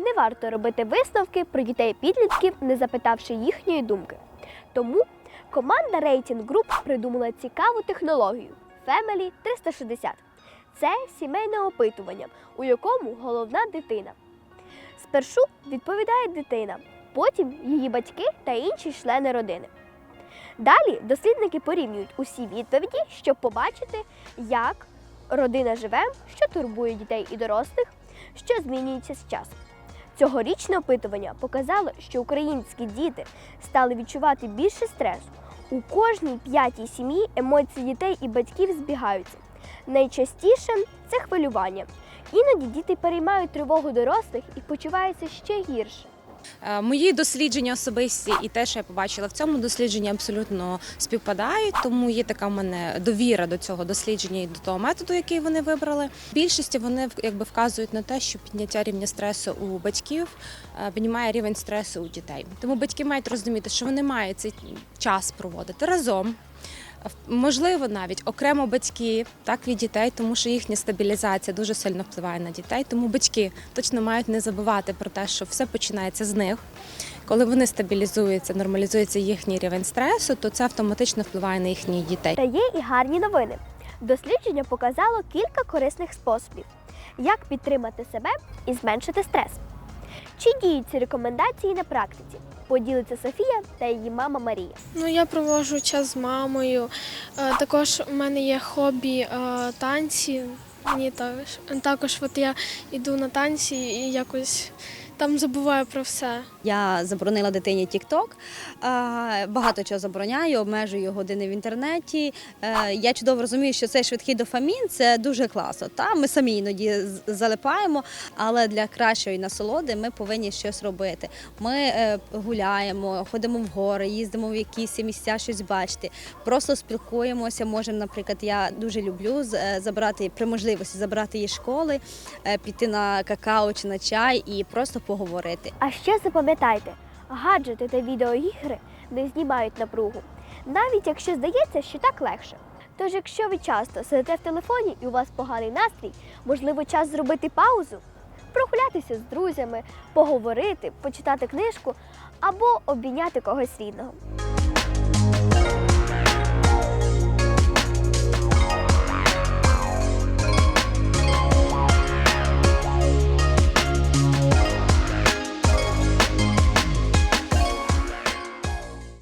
не варто робити висновки про дітей підлітків, не запитавши їхньої думки. Тому команда Rating Group придумала цікаву технологію Family 360. Це сімейне опитування, у якому головна дитина. Спершу відповідає дитина, потім її батьки та інші члени родини. Далі дослідники порівнюють усі відповіді, щоб побачити, як родина живе, що турбує дітей і дорослих, що змінюється з часом. Цьогорічне опитування показало, що українські діти стали відчувати більше стресу. У кожній п'ятій сім'ї емоції дітей і батьків збігаються. Найчастіше це хвилювання. Іноді діти переймають тривогу дорослих і почуваються ще гірше. Е, Мої дослідження особисті і те, що я побачила в цьому дослідженні, абсолютно співпадають. Тому є така в мене довіра до цього дослідження і до того методу, який вони вибрали. В більшості вони якби вказують на те, що підняття рівня стресу у батьків е, піднімає рівень стресу у дітей. Тому батьки мають розуміти, що вони мають цей час проводити разом. Можливо, навіть окремо батьки так від дітей, тому що їхня стабілізація дуже сильно впливає на дітей. Тому батьки точно мають не забувати про те, що все починається з них. Коли вони стабілізуються, нормалізується їхній рівень стресу, то це автоматично впливає на їхніх дітей. Та є і гарні новини. Дослідження показало кілька корисних способів, як підтримати себе і зменшити стрес. Чи діють ці рекомендації на практиці? Поділиться Софія та її мама Марія. Ну, я проводжу час з мамою. Е, Також у мене є хобі е, танці. Мені також, також от я йду на танці і якось там забуваю про все. Я заборонила дитині TikTok, е, багато чого забороняю, обмежую години в інтернеті. Е, Я чудово розумію, що цей швидкий дофамін це дуже класно. Та ми самі іноді залипаємо, але для кращої насолоди ми повинні щось робити. Ми е, гуляємо, ходимо в гори, їздимо в якісь місця, щось бачити. Просто спілкуємося. Можемо, наприклад, я дуже люблю забрати при можливості забрати її школи, піти на какао чи на чай і просто поговорити. А ще запам'ятайте, гаджети та відеоігри не знімають напругу, навіть якщо здається, що так легше. Тож, якщо ви часто сидите в телефоні і у вас поганий настрій, можливо, час зробити паузу, прогулятися з друзями, поговорити, почитати книжку або обійняти когось рідного.